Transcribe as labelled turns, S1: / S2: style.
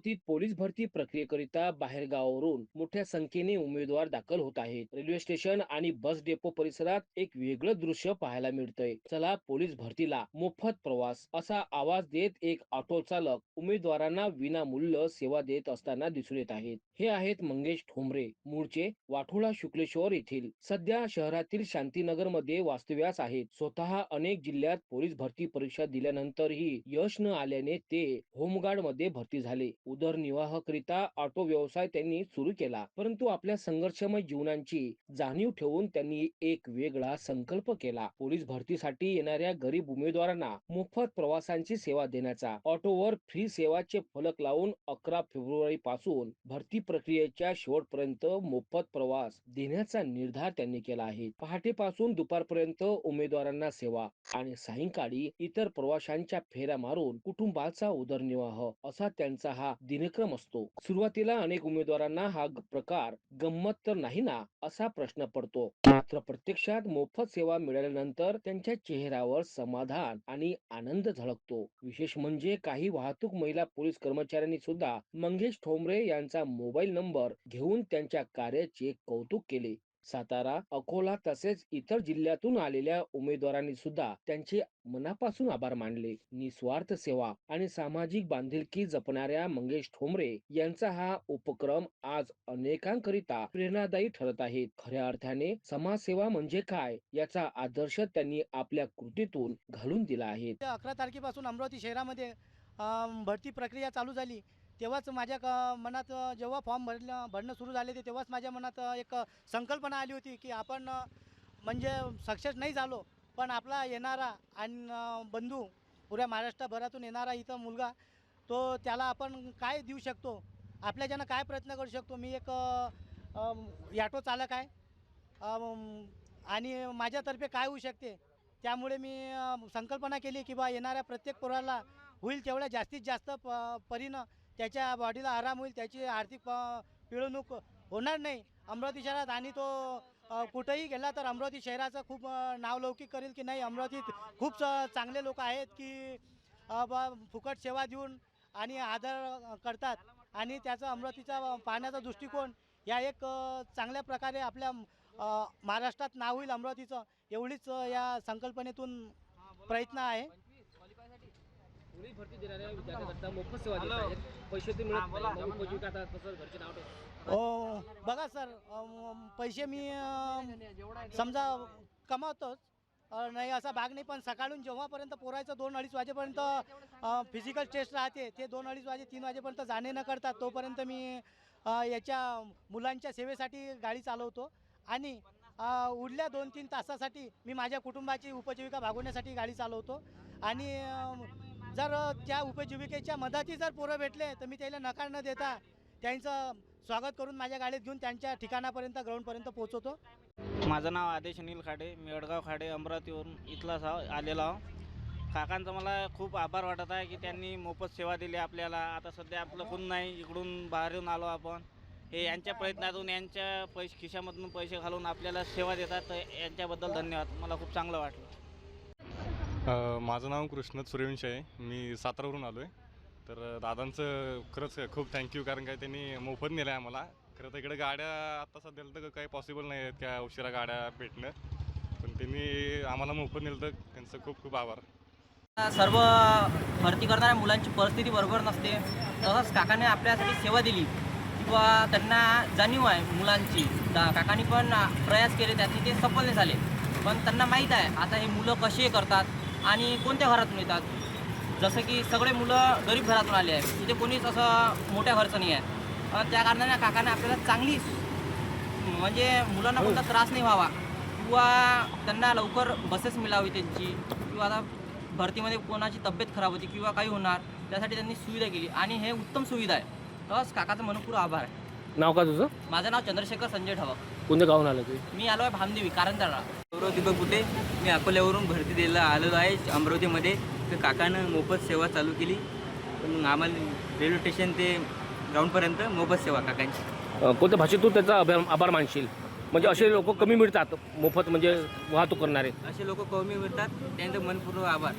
S1: चौथीत पोलीस भरती प्रक्रियेकरिता बाहेरगावावरून मोठ्या संख्येने उमेदवार दाखल होत आहेत. रेल्वे स्टेशन आणि बस डेपो परिसरात एक वेगळं दृश्य पाहायला मिळतंय. चला पोलीस भरतीला मोफत प्रवास असा आवाज देत एक ऑटो चालक उमेदवारांना विनामूल्य सेवा देत असताना दिसून येत आहेत. हे आहेत मंगेश ठोंबरे मूळचे वाठोळा शुक्लेश्वर येथील. सध्या शहरातील शांतीनगरमध्ये वास्तव्यास आहेत. स्वतः अनेक जिल्ह्यात पोलीस भरती परीक्षा दिल्यानंतरही यश न आल्याने ते होमगार्डमध्ये भरती झाले. उदरनिर्वाहाकरिता ऑटो व्यवसाय त्यांनी सुरू केला. परंतु आपल्या संघर्षमय जीवनाची जाणीव ठेवून त्यांनी एक वेगळा संकल्प केला. पोलीस भरतीसाठी येणाऱ्या गरीब उमेदवारांना मोफत प्रवासांची सेवा देण्याचा ऑटोवर फ्री सेवाचे फलक लावून अकरा फेब्रुवारी पासून भरती प्रक्रियेच्या शेवटपर्यंत मोफत प्रवास देण्याचा निर्धार त्यांनी केला आहे. पहाटेपासून दुपारपर्यंत उमेदवारांना सेवा आणि सायंकाळी इतर प्रवाशांच्या फेऱ्या मारून कुटुंबाचा उदरनिर्वाह असा त्यांचा हा दिनक्रम असतो. सुरुवातीला अनेक उमेदवारांना हा प्रकार गंमत तर नाही ना असा प्रश्न पडतो. मात्र प्रत्यक्षात मोफत सेवा मिळाल्यानंतर त्यांच्या चेहऱ्यावर समाधान आणि आनंद झळकतो. विशेष म्हणजे काही वाहतूक महिला पोलीस कर्मचाऱ्यांनी सुद्धा मंगेश ठोंबरे यांचा मोबाईल नंबर घेऊन त्यांच्या कार्याचे कौतुक केले. सातारा अकोला तसेच इतर जिल्ह्यातून आलेल्या उमेदवारांनी सुद्धा त्यांचे मनापासून आभार मानले. निस्वार्थ सेवा आणि सामाजिक बांधिलकी जपणाऱ्या मंगेश ठोंबरे यांचा हा उपक्रम आज अनेकांकरिता प्रेरणादायी ठरत आहे. खऱ्या अर्थाने समाजसेवा म्हणजे काय याचा आदर्श त्यांनी आपल्या कृतीतून घालून दिला आहे.
S2: अकरा तारखेपासून अमरावती शहरामध्ये भरती प्रक्रिया चालू झाली. तेव्हाच माझ्या क- मनात जेव्हा फॉर्म भरलं भरणं सुरू झाले ते तेव्हाच माझ्या मनात एक संकल्पना आली होती की आपण म्हणजे सक्सेस नाही झालो पण आपला येणारा आणि बंधू पुऱ्या महाराष्ट्रभरातून येणारा इथं मुलगा तो त्याला आपण काय देऊ शकतो? आपल्याच्यानं काय प्रयत्न करू शकतो? मी एक ॲटो चालक आहे. आणि माझ्यातर्फे काय होऊ शकते? त्यामुळे मी संकल्पना केली की बा येणाऱ्या प्रत्येक पोराला होईल तेवढ्या जास्तीत जास्त प परीनं त्याच्या बॉडीला आराम होईल त्याची आर्थिक प- पिळवणूक होणार नाही. अमरावती शहरात आणि तो कुठेही गेला तर अमरावती शहराचं खूप नावलौकिक करेल की नाही. अमरावतीत खूप चांगले लोक आहेत की फुकट सेवा देऊन आणि आदर करतात. आणि त्याचा अमरावतीचा पाहण्याचा दृष्टिकोन या एक चांगल्या प्रकारे आपल्या महाराष्ट्रात नाव होईल अमरावतीचं एवढीच या संकल्पनेतून प्रयत्न आहे.
S1: भरती देणाऱ्या विद्यार्थ्यांकरता मोफत सेवा देत आहेत. पैसे ते मिळत नाही. मग उपजीविका आता कसं घरचे नाव ठेवतात.
S2: अ, बघा सर अम, पैसे मी समजा कमावतोच अ, नाही असा भाग नाही पण सकाळून जेव्हापर्यंत पोरायचं दोन अडीच वाजेपर्यंत फिजिकल टेस्ट राहते ते दोन अडीच वाजे तीन वाजेपर्यंत जाणे न करतात तोपर्यंत मी अ, याच्या मुलांच्या सेवेसाठी गाडी चालवतो. आणि अ, उरल्या दोन तीन तासासाठी मी माझ्या कुटुंबाची उपजीविका भागवण्यासाठी गाडी चालवतो. आणि अ, जर त्या उपजीविकेच्या मदती जर पोरं भेटले तर मी त्याला नकार न देता त्यांचं स्वागत करून माझ्या गाडीत घेऊन त्यांच्या ठिकाणापर्यंत ग्राउंडपर्यंत पोहोचवतो.
S3: माझं नाव आदेश अनिल खाडे मी अडगाव खाडे अमरावतीवरून इथलाच आहो आलेलो आहो. काकांचा मला खूप आभार वाटत आहे की त्यांनी मोफत सेवा दिली आपल्याला. आता सध्या आपलं कोण नाही इकडून बाहेरून आलो आपण. हे यांच्या प्रयत्नातून यांच्या पैसे खिशामधून पैसे घालून आपल्याला सेवा देतात तर यांच्याबद्दल धन्यवाद. मला खूप चांगलं वाटलं.
S4: माझं नाव कृष्ण सूर्यवंशी आहे. मी सातारावरून आलो आहे तर दादांचं खरंच खूप थँक्यू कारण काय त्यांनी मोफत नेलं आहे आम्हाला. खरं तर इकडे गाड्या आत्ता सध्याला तर काही पॉसिबल नाही आहेत त्या उशिरा गाड्या भेटणं. पण त्यांनी आम्हाला मोफत नेलं तर त्यांचं खूप खूप आभार.
S5: सर्व भरती करणाऱ्या मुलांची परिस्थिती बरोबर नसते. तसंच काकाने आपल्यासाठी सेवा दिली. किंवा त्यांना जाणीव आहे मुलांची. दा- काकांनी पण प्रयास केले त्यातले ते सफल नाही झाले. पण त्यांना माहीत आहे आता हे मुलं कसे करतात? आणि कोणत्या घरातून येतात? जसं की सगळे मुलं गरीब घरातून आले आहेत. तिथे कोणीच असं मोठ्या घरचं नाही आहे. त्या कारणाने काकाने आपल्याला चांगली म्हणजे मुलांना कोणता त्रास नाही व्हावा. किंवा त्यांना लवकर बसेस मिळावी त्यांची. किंवा आता भरतीमध्ये कोणाची तब्येत खराब होती किंवा काही होणार त्यासाठी त्यांनी सुविधा केली. आणि हे उत्तम सुविधा आहे. तसंच काकाचं मनपूर आभार आहे.
S1: नाव का तुझं?
S5: माझं नाव चंद्रशेखर संजय ठवक
S1: कोणत्या गावून आलं तू?
S5: मी आलो आहे भामदेवी कारंजाला
S6: गौरव दीपक कुठे मी अकोल्यावरून भरती द्यायला आलेलो आहे अमरावतीमध्ये. तर काकानं मोफत सेवा चालू केली. तर मग आम्हाला रेल्वे स्टेशन ते ग्राउंडपर्यंत मोफत सेवा काकांची.
S1: कोणत्या भाषेत तू त्याचा आभार आभार मानशील? म्हणजे असे लोक कमी मिळतात मोफत म्हणजे वाहतूक करणारे.
S6: असे लोक कमी मिळतात. त्यांचं मनपूर्वक आभार.